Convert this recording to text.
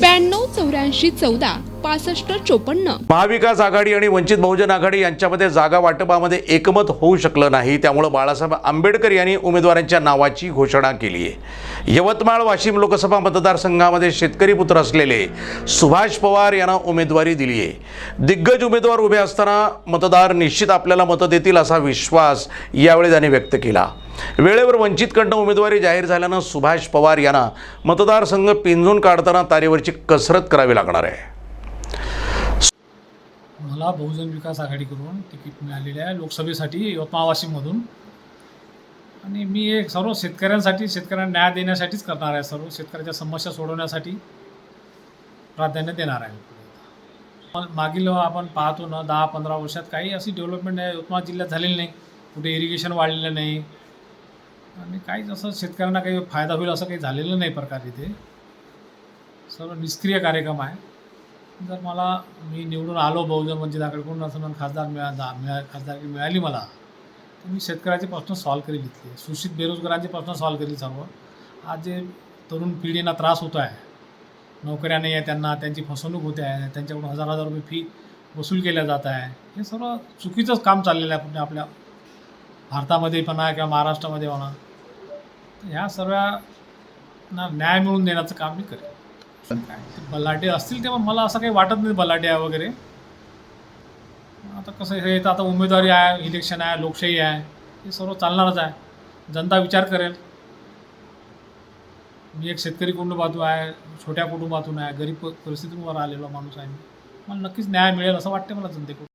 ब्याण्णव चौऱ्याऐंशी चौदा पासष्ट चोपन्न. महाविकास आघाडी आणि वंचित बहुजन आघाडी यांच्यामध्ये जागा वाटपामध्ये एकमत होऊ शकलं नाही. त्यामुळे बाळासाहेब आंबेडकर यांनी उमेदवारांच्या नावाची घोषणा केली आहे. यवतमाळ वाशिम लोकसभा मतदारसंघामध्ये शेतकरी पुत्र असलेले सुभाष पवार यांना उमेदवारी दिली आहे. दिग्गज उमेदवार उभे असताना मतदार निश्चित आपल्याला मतं देतील असा विश्वास यावेळी त्यांनी व्यक्त केला. वेळेवर वंचितकडनं उमेदवारी जाहीर झाल्यानं सुभाष पवार यांना मतदारसंघ पिंजून काढताना तारेवरची कसरत करावी लागणार आहे. मला बहुजन विकास आघाडीकडून तिकीट मिळालेले आहे लोकसभेसाठी यवतमाळ वाशिममधून आणि मी एक सर्व शेतकऱ्यांसाठी शेतकऱ्यांना न्याय देण्यासाठीच करणार आहे सर्व शेतकऱ्याच्या समस्या सोडवण्यासाठी प्राधान्य देणार आहे. पण मागील आपण पाहतो ना दहा पंधरा वर्षात काही अशी डेव्हलपमेंट आहे यवतमाळ जिल्ह्यात झालेली नाही. कुठे इरिगेशन वाढलेलं नाही. आणि काहीच असं शेतकऱ्यांना काही फायदा होईल असं काही झालेलं नाही प्रकार इथे सर्व निष्क्रिय कार्यक्रम आहे. जर मला मी निवडून आलो बहुजन वंचित आघाडीकडून असं म्हणून खासदार मिळा मिळा खासदारकी मिळाली मला तर मी शेतकऱ्याचे प्रश्न सॉल्व्ह करेल इथले सुशित बेरोजगारांचे प्रश्न सॉल्व्ह करेल सर्व. आज जे तरुण पिढींना त्रास होतो आहे नोकऱ्या नाही आहे त्यांना त्यांची फसवणूक होते आहे त्यांच्याकडून हजार हजार रुपये फी वसूल केल्या जात आहे. हे सर्व चुकीचंच काम चाललेलं आहे. पुणे आपल्या भारतामध्ये पण आहे किंवा महाराष्ट्रामध्ये म्हणा ह्या सर्वांना न्याय मिळवून देण्याचं काम मी करेन. बलाढ्य असतील तेव्हा मला असं काही वाटत नाही बलाढ्य आहे वगैरे. आता कसं हे तर आता उमेदवारी आहे इलेक्शन आहे लोकशाही आहे हे सर्व चालणारच आहे. जनता विचार करेल. मी एक शेतकरी कुटुंबातून आहे छोट्या कुटुंबातून आहे गरीब परिस्थितीवर आलेलो माणूस आहे मी. मला नक्कीच न्याय मिळेल असं वाटते मला जनतेकडून.